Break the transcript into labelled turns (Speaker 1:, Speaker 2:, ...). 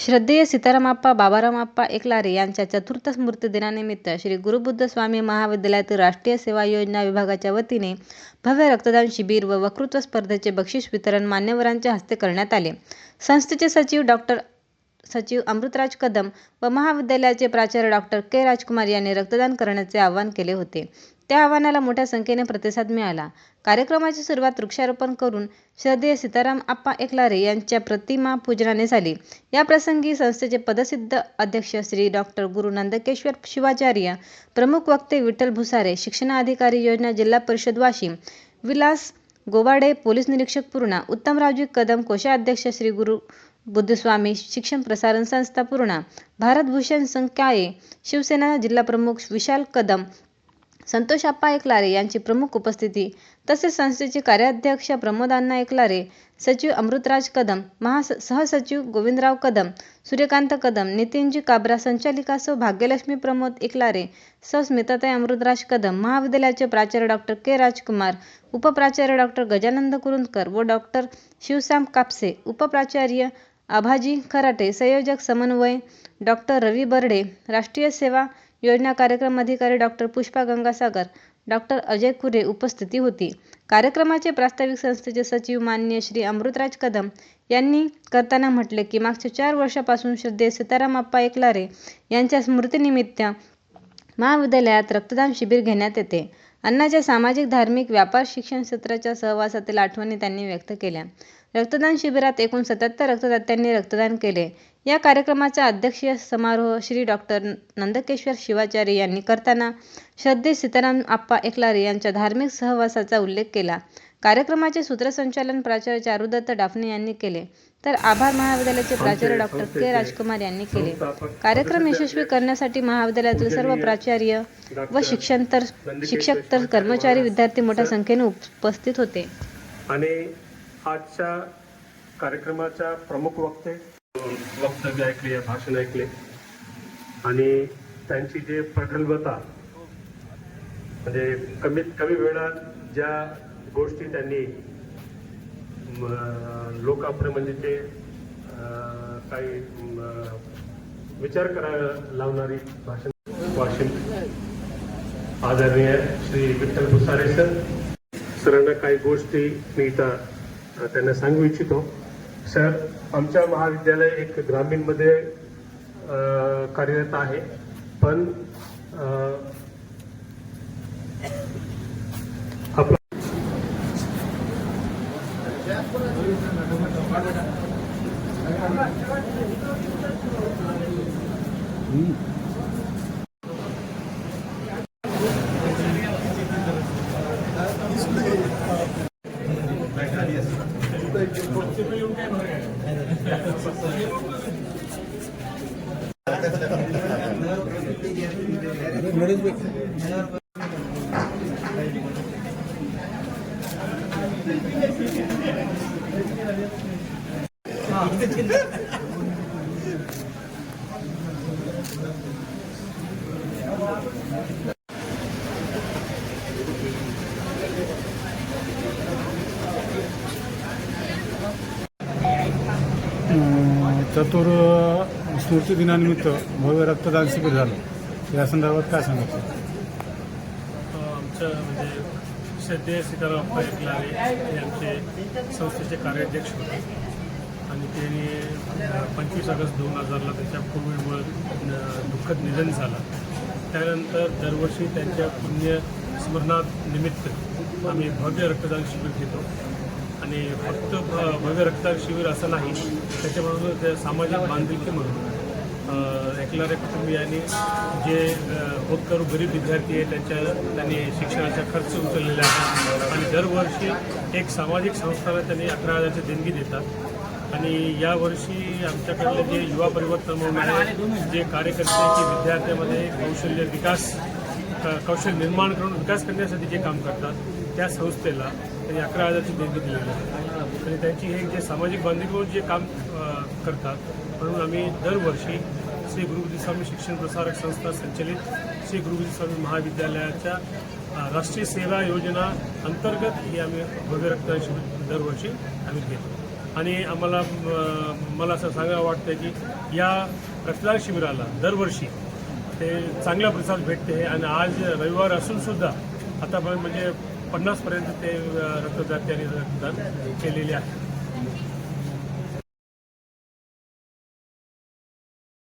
Speaker 1: श्रद्धेय सीतारामाप्पा बाबारामप्पा एकलारे यांच्या चतुर्थ स्मृतिदिनानिमित्त श्री गुरुबुद्ध स्वामी महाविद्यालयातील राष्ट्रीय सेवा योजना विभागाच्या वतीने भव्य रक्तदान शिबिर व वक्तृत्व स्पर्धेचे बक्षीस वितरण मान्यवरांच्या हस्ते करण्यात आले. संस्थेचे सचिव डॉक्टर सचिव अमृतराज कदम व महाविद्यालयाचे प्राचार्य डॉक्टर के. राजकुमार यांनी रक्तदान करण्याचे आवाहन केले होते. त्या आव्हानाला मोठ्या संख्येने प्रतिसाद मिळाला. कार्यक्रमाची सुरुवात वृक्षारोपण करून श्रद्धेय सीतारामप्पा एकलारे यांच्या प्रतिमा पूजनाने झाली. याप्रसंगी संस्थेचे पदसिद्ध अध्यक्ष श्री डॉक्टर गुरु नंदकेश्वर शिवाचार्य, प्रमुख वक्ते विठ्ठल भुसारे, शिक्षणाधिकारी योजना जिल्हा परिषद वाशिम विलास गोवाडे पोलीस निरीक्षक पूर्णा, उत्तमरावजी कदम कोषाध्यक्ष श्री गुरु बुद्धस्वामी शिक्षण प्रसारण संस्था पूर्णा, भारतभूषण संकाये, शिवसेना जिल्हाप्रमुख विशाल कदम, संतोष अप्पा एकलारे यांची प्रमुख उपस्थिती. तसेच संस्थेचे कार्याध्यक्ष प्रमोदांना एकलारे, सचिव अमृतराज कदम, सहसचिव गोविंदराव कदम, सूर्यकांत कदम, नितीनजी काबरा संचालिका सौ भाग्यलक्ष्मी प्रमोद एकलारे, सौ स्मिताताई अमृतराज कदम, महाविद्यालयाचे प्राचार्य डॉक्टर के. राजकुमार, उपप्राचार्य डॉक्टर गजानंद कुरुंदकर व डॉक्टर शिवसाम कापसे, उपप्राचार्य आभाजी खराटे, संयोजक समन्वय डॉक्टर रवी बर्डे, राष्ट्रीय सेवा योजना कार्यक्रम अधिकारी डॉक्टर पुष्पा गंगासागर, डॉक्टर अजय कुरे उपस्थिती होती. कार्यक्रमाचे प्रास्ताविक संस्थेचे सचिव माननीय श्री अमृतराज कदम यांनी करताना म्हटले की मागच्या चार वर्षापासून श्रद्धेय सीतारामप्पा एकलारे यांच्या स्मृतीनिमित्त महाविद्यालयात रक्तदान शिबिर घेण्यात येते. अण्णाच्या सामाजिक, धार्मिक, व्यापार, शिक्षण क्षेत्राच्या सहवासातील आठवणी त्यांनी व्यक्त केल्या. रक्तदान शिबिरात एकूण सत्याहत्तर रक्तदात्यांनी रक्तदान केले. या कार्यक्रमाचा अध्यक्षीय समारोह श्री डॉ. नंदकेश्वर शिवाचार्य यांनी करताना श्रद्धेय सीतारामप्पा एकलारे यांच्या धार्मिक सहवासाचा उल्लेख केला. कार्यक्रमाचे सूत्रसंचालन प्राचार्य चारुदत्त डाफणे यांनी केले तर आभार महाविद्यालयाचे प्राचार्य डॉ. के. राजकुमार यांनी केले. कार्यक्रम यशस्वी करण्यासाठी महाविद्यालयातील सर्व प्राचार्य व शिक्षक तर कर्मचारी, विद्यार्थी मोठ्या संख्येने उपस्थित होते.
Speaker 2: आणि आजच्या कार्यक्रमाच्या प्रमुख वक्ते वक्तव्य ऐकले भाषण ऐकले. आणि त्यांची जे प्रगल्भता म्हणजे कमीत कमी वेळात ज्या गोष्टी त्यांनी म, म्हणजे ते काही विचार करायला लावणारी भाषण वाशिम आदरणीय श्री विठ्ठल भुसारे सर. सरांना काही गोष्टी मी इथं त्यांना सांगू इच्छितो. सर आमच्या महाविद्यालय एक ग्रामीणमध्ये कार्यरत आहे. पण अ,
Speaker 3: चतुर स्मृतिदिनानिमित्त भव्य रक्तदान शिबिर झालं या संदर्भात काय सांगायचं?
Speaker 4: आमच्या म्हणजे सध्या सीताराम एकलारे हे आमचे संस्थेचे कार्याध्यक्ष होते. आणि त्यांनी पंचवीस ऑगस्ट दोन हजारला त्याच्या कोविडमुळे दुःखद निधन झालं. त्यानंतर दरवर्षी त्यांच्या पुण्य स्मरणांनिमित्त आम्ही भव्य रक्तदान शिबिर घेतो. आणि फक्त भ- भव्य रक्तदान शिबिर असं नाही त्याच्याबरोबर ते सामाजिक बांधिलकी म्हणून अ, कुटुंबियांनी जे अ, होतकरू गरीब विद्यार्थी आहे त्यांच्या त्यांनी शिक्षणाचा खर्च उचललेला आहे. आणि दरवर्षी एक सामाजिक संस्थाला त्यांनी अकरा हजारची देणगी देतात. आणि यावर्षी आमच्याकडले जे युवा परिवर्तन म्हणून आहे जे कार्यकर्ते की विद्यार्थ्यामध्ये कौशल्य विकास कौशल्य निर्माण करून विकास करण्यासाठी जे काम करतात त्या संस्थेला त्यांनी अकरा हजारची देणगी दिलेली आहे. आणि त्यांची हे जे सामाजिक बांधिलकीवर जे काम करतात म्हणून आम्ही दरवर्षी श्री गुरुबुद्धस्वामी शिक्षण प्रसारक संस्था संचलित श्री गुरुबुद्धस्वामी महाविद्यालयाच्या राष्ट्रीय सेवा योजना अंतर्गत ही आम्ही भव्य रक्तदान शिबिर दरवर्षी आम्ही घेतो. आणि आम्हाला मला असं सांगावं वाटतं की या रक्तदान शिबिराला दरवर्षी ते चांगला प्रतिसाद भेटते आणि आज रविवार असून सुद्धा आतापर्यंत म्हणजे पन्नासपर्यंत ते अ, रक्तदात्यांनी रक्तदान केलेले आहे.